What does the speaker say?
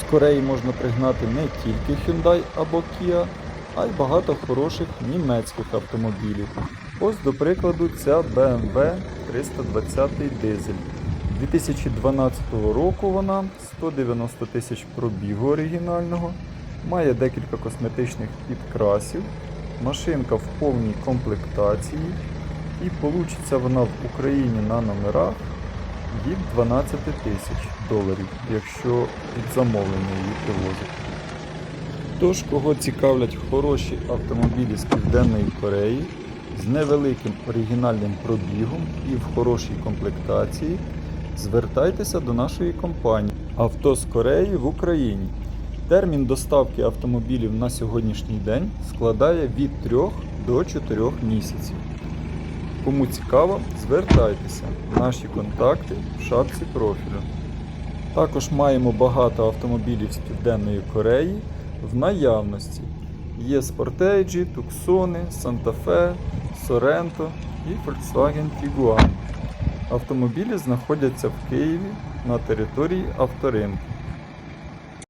З Кореї можна пригнати не тільки Hyundai або Kia, а й багато хороших німецьких автомобілів. Ось, до прикладу, ця BMW 320 дизель. 2012 року вона 190 тисяч пробігу оригінального, має декілька косметичних підкрасів, машинка в повній комплектації і получиться вона в Україні на номерах від 12 тисяч доларів, якщо під замовлення її привозять. Тож, кого цікавлять хороші автомобілі з Південної Кореї з невеликим оригінальним пробігом і в хорошій комплектації, звертайтеся до нашої компанії Авто з Кореї в Україні. Термін доставки автомобілів на сьогоднішній день складає від 3 до 4 місяців. Кому цікаво, звертайтеся. Наші контакти в шапці профілю. Також маємо багато автомобілів з Південної Кореї в наявності. Є Sportage, Tucson, Santa Fe, Sorento і Volkswagen Tiguan. Автомобілі знаходяться в Києві на території авторинку.